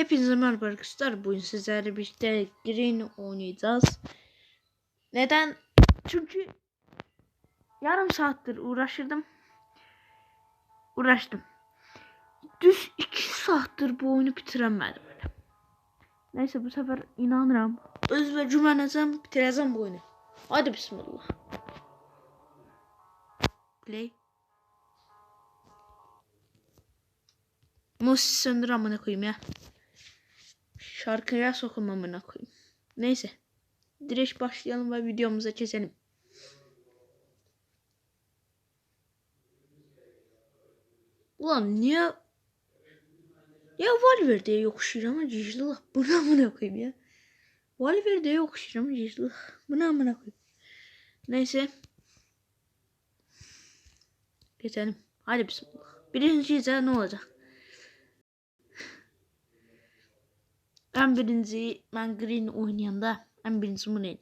Hepinize merhaba arkadaşlar. Bugün sizlerle birlikte Green oynayacağız. Neden? Çünkü yarım saattir uğraşırdım. Uğraştım. Düz iki saattir bu oyunu bitiremedim. Neyse bu sefer inanırım. Öz ve cümlenizden bitireceğim bu oyunu. Hadi bismillah. Play. Musi söndür amına koyayım ya. Şarkıya sokulma amına koyayım. Neyse. Direkt başlayalım ve videomuza keselim. Ulan niye ya Valverde'ye yokuşur ama cicillah. Bu ne amına koyayım ya. Valverde'ye yokuşur ama cicillah. Bu ne amına koyayım. Neyse. Geçelim. Hadi bismillah. Birinci ne olacak? Ben birinci, ben Green oynayanda en birinci bunu edeyim.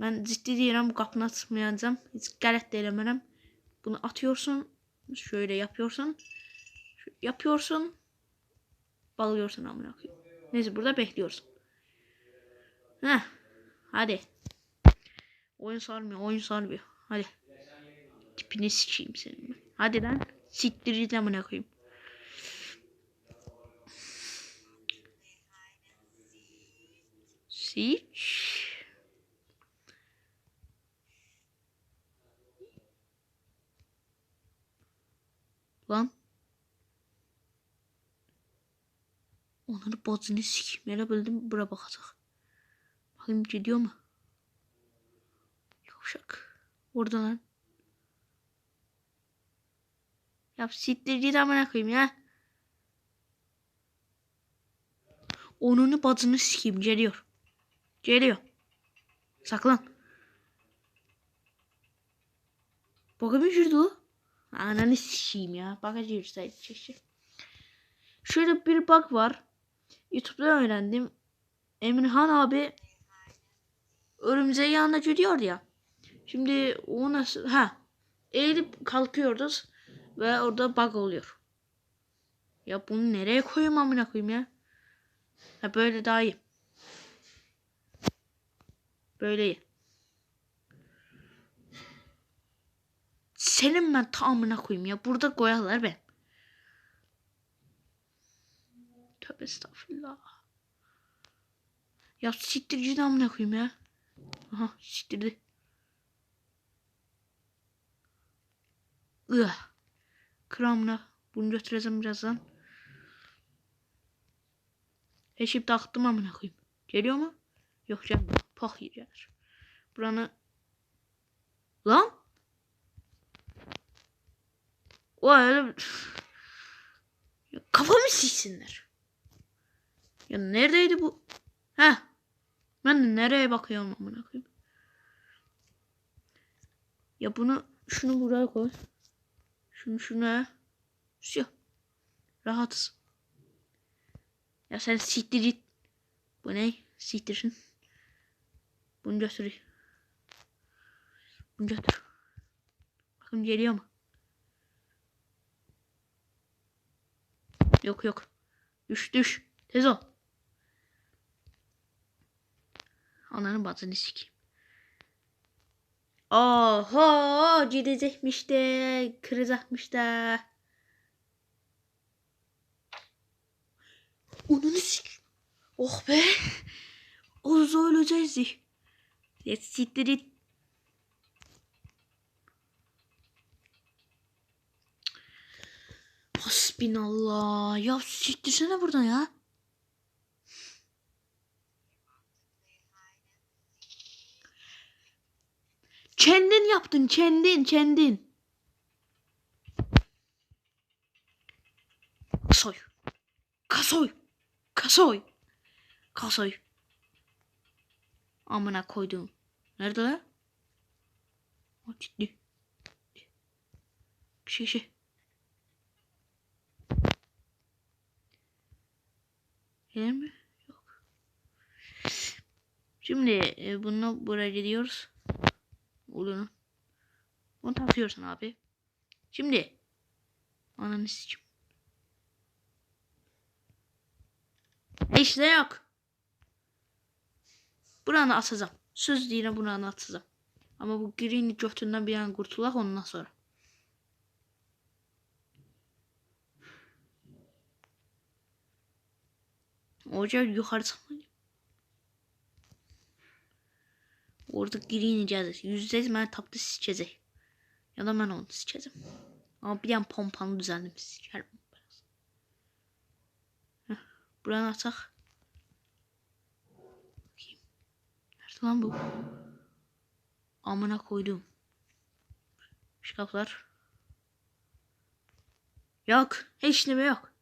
Ben ciddi değilim bu kapını atmayacağım. Hiç gayret de eləmirəm. Bunu atıyorsun. Şöyle yapıyorsun. Şöyle yapıyorsun. Balıyorsun amına koyayım. Neyse burada bekliyorsun. Heh. Hadi. Oyun sarmıyor, oyun sarmıyor. Hadi. Tipini sikeyim senin. Hadi lan. Siktir amına koyayım. Siege. Lan. Onları bacını sikeyim. Elə bildim bura bakacak. Bakayım gidiyor mu? Yavşak. Orada lan. Ya siktir git amına koyayım ya. Onunu bacını sikeyim geliyor. Geliyor. Saklan. Bakın bir şurada o. Ananı sikeyim ya. Bagajı yürüseydi keşke. Şöyle bir bug var. YouTube'da öğrendim. Emirhan abi örümceği yanına görüyor ya. Şimdi o nasıl? Ha. Eğilip kalkıyoruz ve orada bug oluyor. Ya bunu nereye koyayım amına koyayım ya? Ha böyle daha iyi. Böyle. Senin ben tamamına koyayım ya. Burada koyarlar ben. Tövbe estağfurullah. Ya siktir amına koyayım ya. Aha siktirdi. Ih. Kramla. Bunu götüreceğim birazdan. Eşip taktım amına koyayım. Geliyor mu? Yok canım. Pah yiyeceğiz. Buranı. Lan. O öyle ya kafamı siksinler. Ya neredeydi bu? Ha? Ben de nereye bakıyorum amına koyayım? Ya bunu şunu buraya koy. Şunu şuna. Şu. Rahatız. Ya sen siktir git. Bu ne? Siktirsin. Bunu götür. Bunu götür. Bakın geliyor mu? Yok yok. Düş düş. Tez ol. Ananın batını sikeyim. Oho gidecekmiş de kıracakmış da. Onunu sik. Oh be. Oğuz öleceğiz. Let's siktir it. Hasbinallah. Ya siktirsene buradan ya. Kendin yaptın kendin kendin. Kasoy. Kasoy. Kasoy. Kasoy. Amına koydum. Nerede lan? O ciddi. Şey şey. Gelir mi? Yok. Şimdi e, bunu buraya gidiyoruz. Oluyor. Bunu takıyorsun abi. Şimdi. Ananı sikim. Də yox. Buranı atacağım. Söz deyirəm buranı atacağım. Amma bu green götündən bir an qurtulaq ondan sonra. Oca yukarı çıkmalıyım. Orada green gəlir. Yüzde yüz məni tapdı sikəcək. Ya da mən onu sikəcəm. Amma bir an pompanı düzəldim sikərim. Buranı açaq. Bakayım. Nerede lan bu? Amına koydum. Şkaflar. Yok. Hiç ne yok.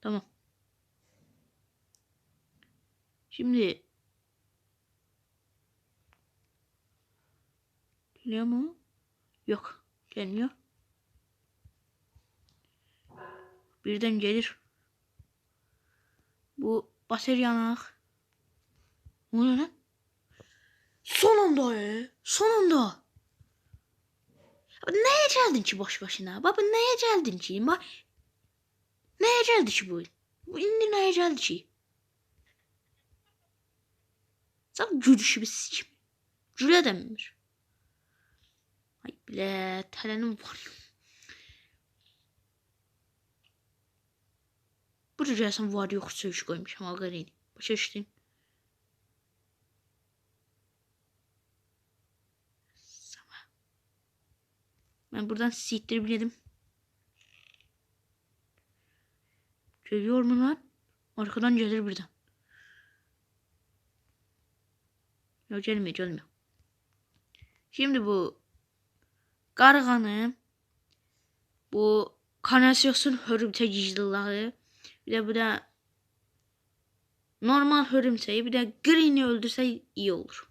Tamam. Şimdi Geliyor mu? Yok. Gelmiyor. Birden gelir. Bu batarya yanak. Ne oluyor lan? Sonunda ya. Sonunda. Abi neye geldin ki boş başına? Baba neye geldin ki? Ba neye geldi ki bu? Bu indi neye geldi ki? Sen gülüşü bir sikim. Güle demiş. Ay bile telenim var. Burada gəlsən var yox söz qoymuşam alqarini. Başa düşdün? Ben buradan siktirebilirim. Geliyor mu lan? Arkadan gelir birden. Yok gelmiyor gelmiyor. Şimdi bu qarğanı bu kanalizasyon hörümçək icdillağı bir de bu da normal hörümçeği bir de green'i öldürse iyi olur.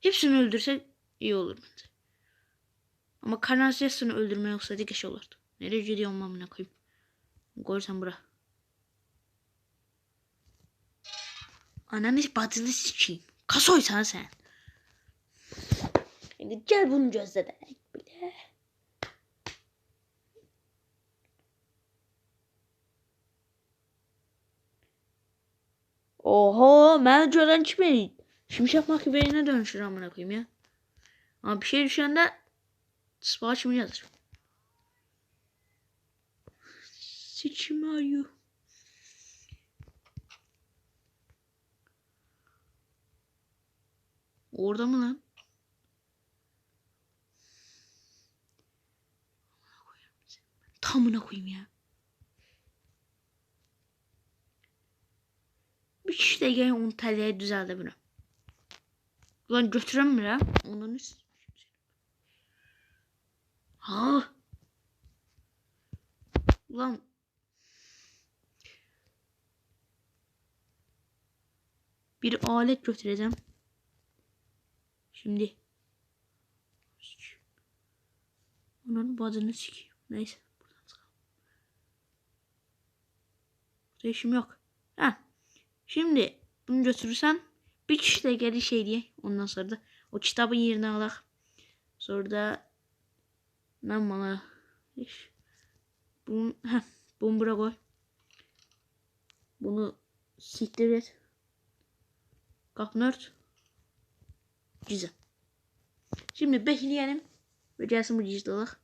Hepsini öldürse iyi olur bence. Ama kanalizasyonu öldürme olsaydı geç olurdu. Nereye gidiyorum amına koyayım. Koysan bura. Ananı bacını sikeyim. Kasoysan sen. Şimdi gel bunu gözle bile. Oho ben görən kimi şimşək makibeyinə dönüşür amına koyayım ya. Ama bir şey düşəndə sıpağa kimi yazır. Sikim arıyor. Orada mı lan? Tamına koyayım ya. Bir kişi de gene onu tələyə düzəldə bilirəm. Ulan götürəmirəm. Onun üst. Ha. Ulan. Bir alet götüreceğim. Şimdi. Onun bacını sikeyim. Neyse. Buradan çıkalım. Burada işim yok. Ha. Şimdi bunu götürürsen bir kişi de geri şey diye ondan sonra da o kitabın yerine alak. Sonra da ne bana. Bunu, heh, bunu buraya koy. Bunu siktir et. Kapını ört. Güzel. Şimdi bekleyelim. Ve gelsin bu cizdalık.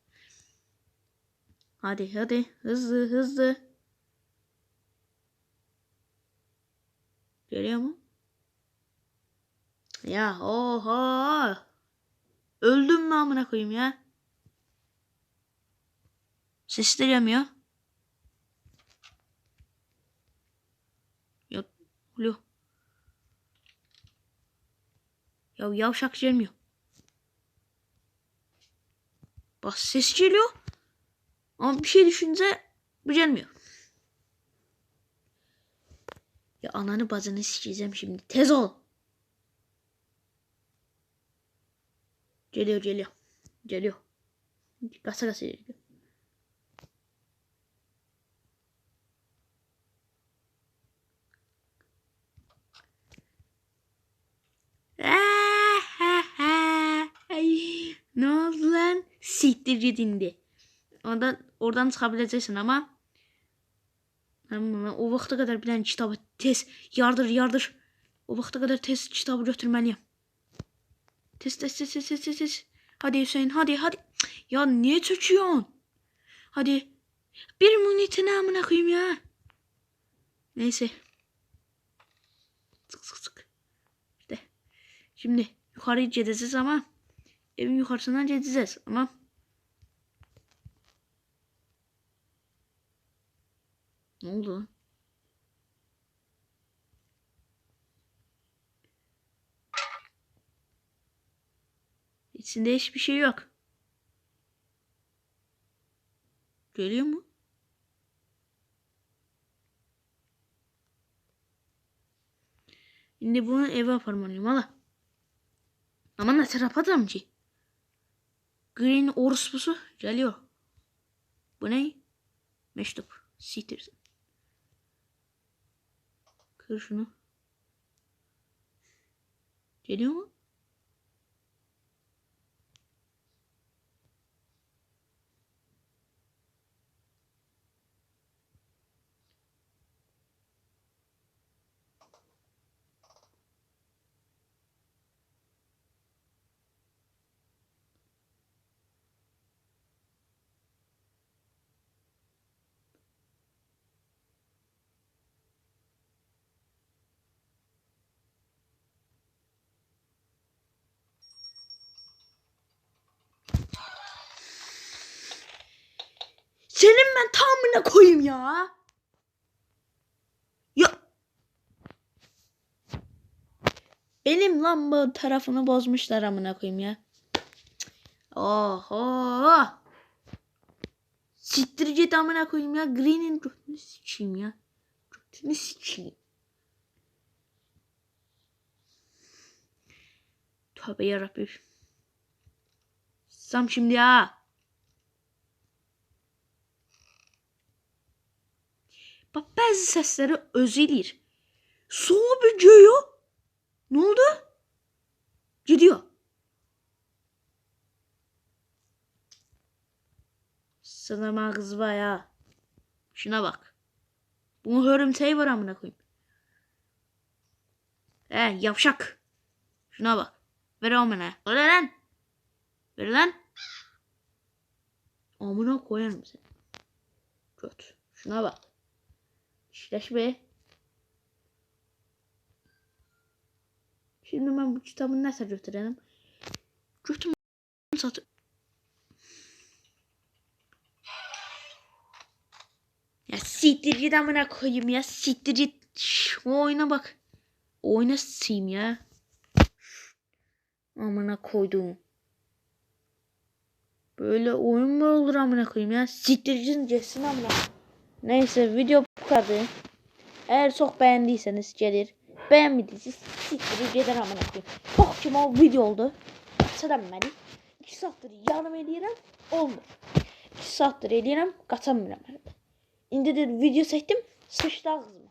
Hadi hadi hızlı hızlı. Geliyor mu? Ya oha. Öldüm mü amına koyayım ya? Ses de gelmiyor. Yok. Alo. Ya yavşak gelmiyor. Bak ses geliyor. Ama bir şey düşünce bu gelmiyor. Ya ananı bacını sikeceğim şimdi. Tez ol. Geliyor geliyor. Geliyor. Gasa gasa geliyor. Ne oldu lan? Siktir git indi. Oradan, oradan çıkabileceksin ama ama o vaxta kadar bir dənə kitabı tez yardır yardır. O vaxta kadar tez kitabı götürmeliyim. Tez tez tez tez tez tez. Hadi Hüseyin hadi hadi. Ya niye çöküyorsun? Hadi. Bir munitini amına koyayım ya. Neyse. Sık sık sık. İşte. Şimdi yukarı gideceğiz ama evin yukarısından gideceğiz ama ne oldu? İçinde hiçbir şey yok. Geliyor mu? Şimdi bunu eve aparmalıyım hala. Ama ne yapacağım ki? Green orospusu geliyor. Bu ne? Mektup. Siktirsin. Kır şunu. Geliyor mu? Senin ben tamamına koyayım ya. Ya. Benim lamba tarafını bozmuşlar amına koyayım ya. Oho. Siktir git amına koyayım ya. Green'in götünü sikeyim ya. Götünü sikeyim. Tövbe yarabbim. Sam şimdi ya. Bak bazı sesleri özü eləyir. Soğuk göyüyor. Ne oldu? Gidiyor. Sana mağız var ya. Şuna bak. Bunun hörümteği var amına koyayım. He yavşak. Şuna bak. Ver bana. Ver lan. Ver lan. Amına koyarım seni. Kötü. Şuna bak. İşleş be. Şimdi ben bu kitabı nasıl götürelim? Götüm satı. Ya siktir git amına koyayım ya siktir git. Şş, bak. Oyuna sim ya. Amına koydum. Böyle oyun mu olur amına koyayım ya? Siktir git geçsin amına. Neyse video bu kadar. Eğer çok beğendiyseniz gelir. Beğenmediyseniz siktir gider amına koyayım. Çok kim video oldu. Çarammadı. 2 saattir yardım edirəm. Olmur. 2 saattir edirəm. Qaçamıram hələ. İndi de video çəkdim. Sıçdı ağzıma.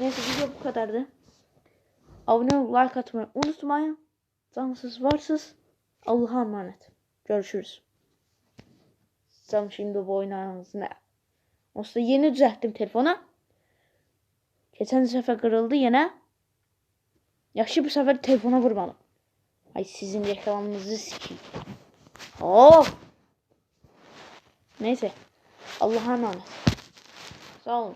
Neyse video bu kadardı. Abone ol, like atmayı unutmayın. Cansız varsız. Allah'a emanet. Görüşürüz. Sam şimdi bu oynarınız ne? Aslında yeni düzelttim telefona. Geçen sefer kırıldı yine. Yaxşı bu sefer telefona vurmalım. Ay sizin reklamınızı sikeyim. Of. Neyse. Allah'a emanet. Sağ olun.